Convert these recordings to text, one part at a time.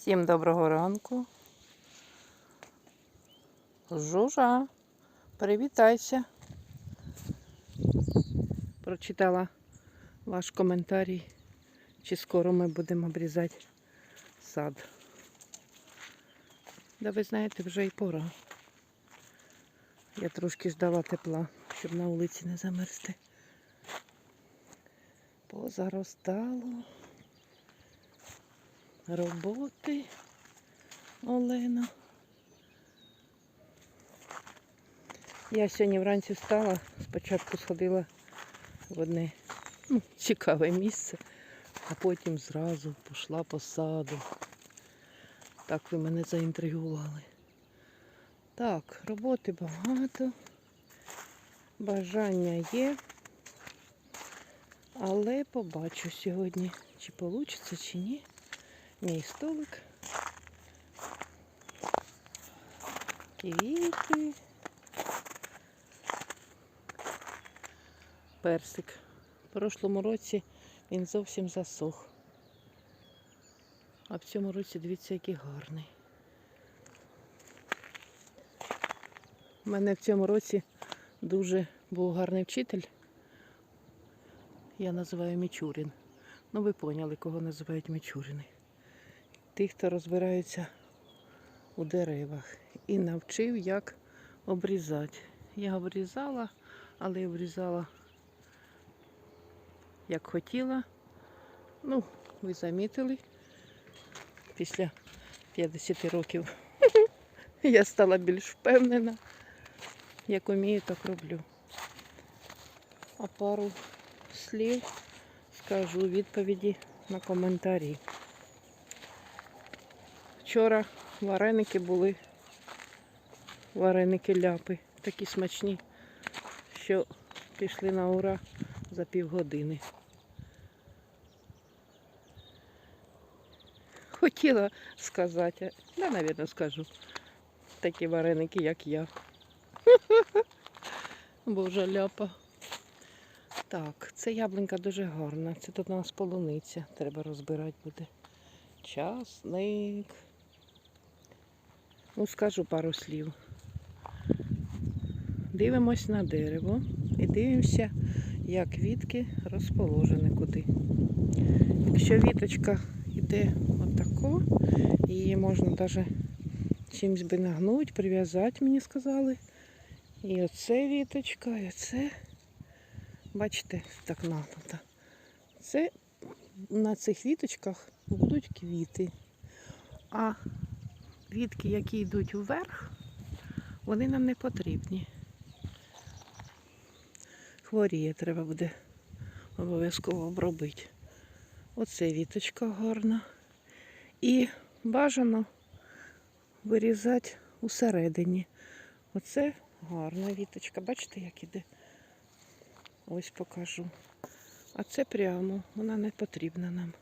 Всім доброго ранку. Жужа, привітайся. Прочитала ваш коментарій, чи скоро ми будемо обрізати сад. Да ви знаєте, вже і пора. Я трошки ждала тепла, щоб на вулиці не замерзти. Позаростало роботи Олена. Я сьогодні вранці встала, спочатку сходила в одне ну, цікаве місце, а потім зразу пішла по саду. Так ви мене заінтригували. Так, роботи багато, бажання є, але побачу сьогодні, чи вийде, чи ні. Мій столик. Квіти. Персик. В прошлому році він зовсім засох. А в цьому році дивіться, який гарний. У мене в цьому році дуже був гарний вчитель. Я називаю Мічурін. Ну, ви поняли, кого називають Мічурини тих, хто розбирається у деревах. І навчив, як обрізати. Я обрізала, але обрізала як хотіла. Ну, ви замітили, після 50 років я стала більш впевнена. Як умію, так роблю. А пару слів скажу відповіді на коментарі. Вчора вареники були, вареники ляпи, такі смачні, що пішли на ура за півгодини. Хотіла сказати, да, навірно, скажу. Такі вареники, як я. Божа ляпа. Так, це яблунька дуже гарна. Це тут у нас полуниця. Треба розбирати буде. Часник. Ну, скажу пару слів. Дивимось на дерево і дивимося, як квітки розположені куди. Якщо віточка йде отако, її можна навіть чимось би нагнути, прив'язати, мені сказали. І оце віточка, і оце, бачите, так нагнута. Це на цих віточках будуть квіти. А Квітки, які йдуть вверх, вони нам не потрібні. Хворіє, треба буде обов'язково обробити. Оце віточка гарна. І бажано вирізати усередині. Оце гарна віточка. Бачите, як іде? Ось покажу. А це прямо, вона не потрібна нам.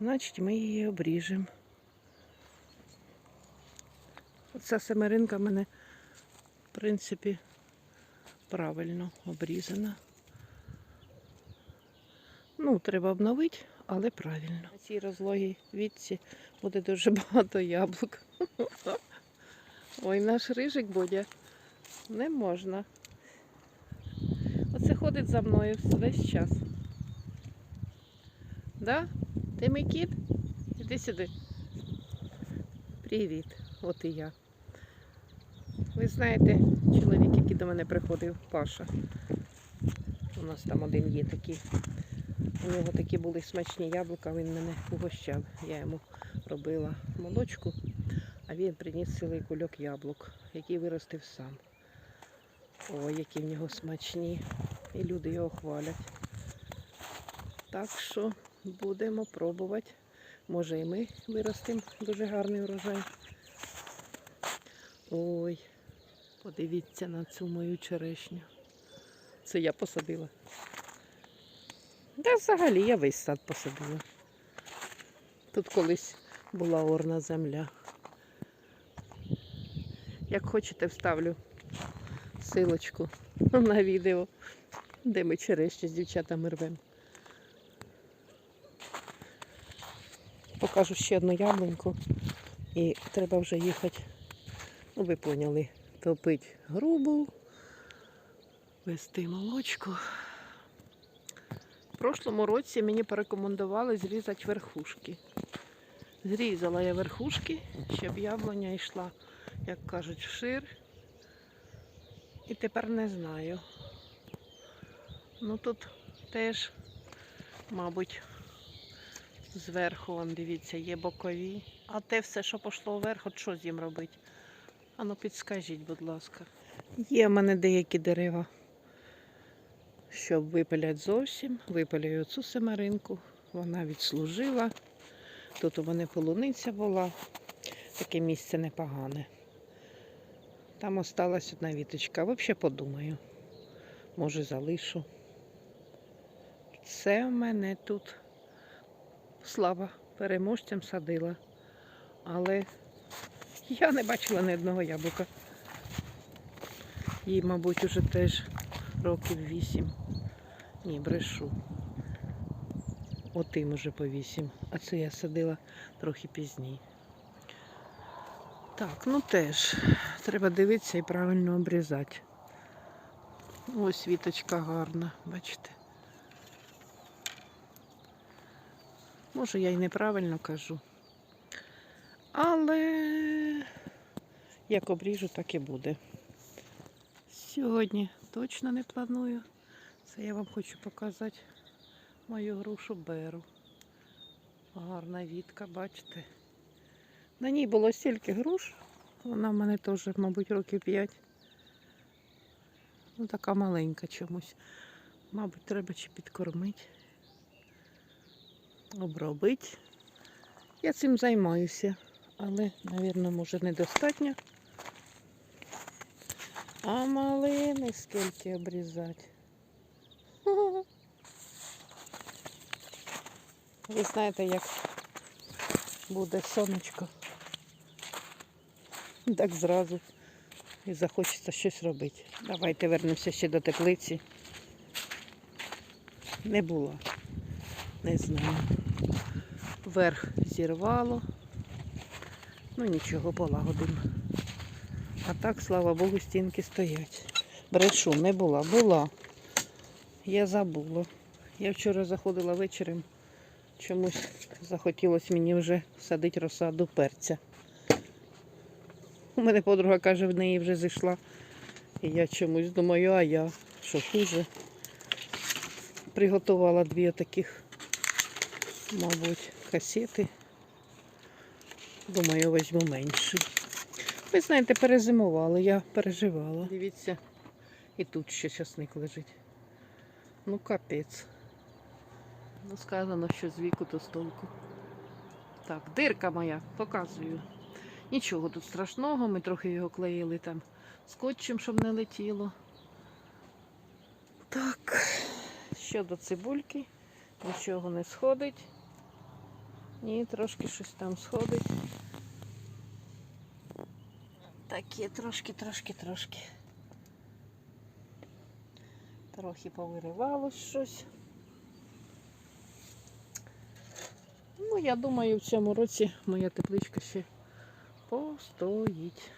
Значить, ми її обріжемо. Оця семеринка в мене, в принципі, правильно обрізана. Ну, треба обновити, але правильно. На цій розлогій вітці буде дуже багато яблук. Ой, наш рижик буде. Не можна. Оце ходить за мною весь час. Да? Ти мій кіт? Іди сюди. Привіт, от і я. Ви знаєте, чоловік, який до мене приходив, Паша. У нас там один є такий. У нього такі були смачні яблука, він мене угощав. Я йому робила молочку, а він приніс цілий кульок яблук, який виростив сам. Ой, які в нього смачні. І люди його хвалять. Так що будемо пробувати. Може і ми виростимо дуже гарний урожай. Ой, подивіться на цю мою черешню. Це я посадила. Та взагалі я весь сад посадила. Тут колись була орна земля. Як хочете, вставлю силочку на відео, де ми черешню з дівчатами рвемо. покажу ще одну яблуньку. І треба вже їхати. Ну, ви поняли, топити грубу, вести молочку. В прошлому році мені порекомендували зрізати верхушки. Зрізала я верхушки, щоб яблуня йшла, як кажуть, вшир. І тепер не знаю. Ну тут теж, мабуть, зверху, вон, дивіться, є бокові. А те все, що пішло вверх, от що з ним робити? Ану підскажіть, будь ласка. Є в мене деякі дерева, щоб випиляти зовсім. Випиляю цю семеринку. Вона відслужила. Тут у мене полуниця була. Таке місце непогане. Там осталась одна віточка. Взагалі подумаю. Може залишу. Це в мене тут слава переможцям садила. Але я не бачила ні одного яблука. Їй, мабуть, уже теж років вісім. Ні, брешу. Отим уже по вісім. А це я садила трохи пізніше. Так, ну теж треба дивитися і правильно обрізати. Ось віточка гарна, бачите. Може, я й неправильно кажу. Але як обріжу, так і буде. Сьогодні точно не планую. Це я вам хочу показати мою грушу беру. Гарна вітка, бачите. На ній було стільки груш. Вона в мене теж, мабуть, років 5. Ну, така маленька чомусь. Мабуть, треба чи підкормити, обробити. Я цим займаюся, але, мабуть, може недостатньо. А малини скільки обрізати. Ви знаєте, як буде сонечко. Так зразу і захочеться щось робити. Давайте вернемося ще до теплиці. Не було. Не знаю. Верх зірвало. Ну нічого, полагодимо. А так, слава Богу, стінки стоять. Брешу, не була. Була. Я забула. Я вчора заходила вечором. Чомусь захотілося мені вже садити розсаду перця. У мене подруга каже, в неї вже зайшла. І я чомусь думаю, а я що хуже. Приготувала дві таких, мабуть, касети. Думаю, візьму менший. Ви знаєте, перезимували, я переживала. Дивіться, і тут ще часник лежить. Ну, капець. Ну, сказано, що з віку то з толку. Так, дирка моя, показую. Нічого тут страшного, ми трохи його клеїли там скотчем, щоб не летіло. Так, щодо цибульки, нічого не сходить. Ні, трошки щось там сходить. Таке трошки, трошки, трошки. Трохи повиривалось щось. Ну, я думаю, в цьому році моя тепличка ще постоїть.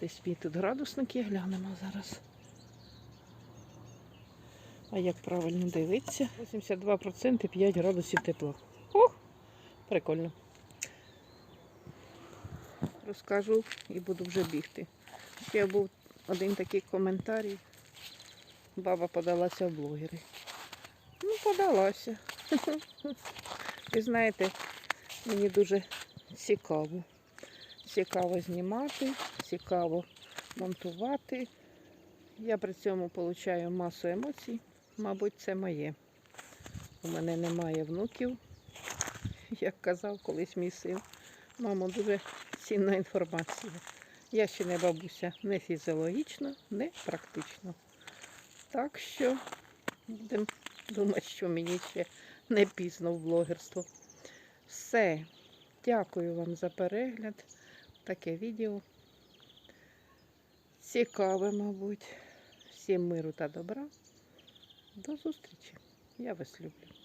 Десь мій тут градусники глянемо зараз. А як правильно дивитися? 82% 5 градусів тепла. Ох, прикольно. Розкажу і буду вже бігти. Ще був один такий коментарій. Баба подалася в блогери. Ну, подалася. Ви знаєте, мені дуже цікаво. Цікаво знімати, цікаво монтувати. Я при цьому отримую масу емоцій. Мабуть, це моє. У мене немає внуків, як казав колись мій син. Мамо, дуже цінна інформація. Я ще не бабуся не фізіологічно, не практично. Так що будемо думати, що мені ще не пізно в блогерство. Все. Дякую вам за перегляд. Таке відео. Цікаве, мабуть. Всім миру та добра. До зустрічі. Я вас люблю.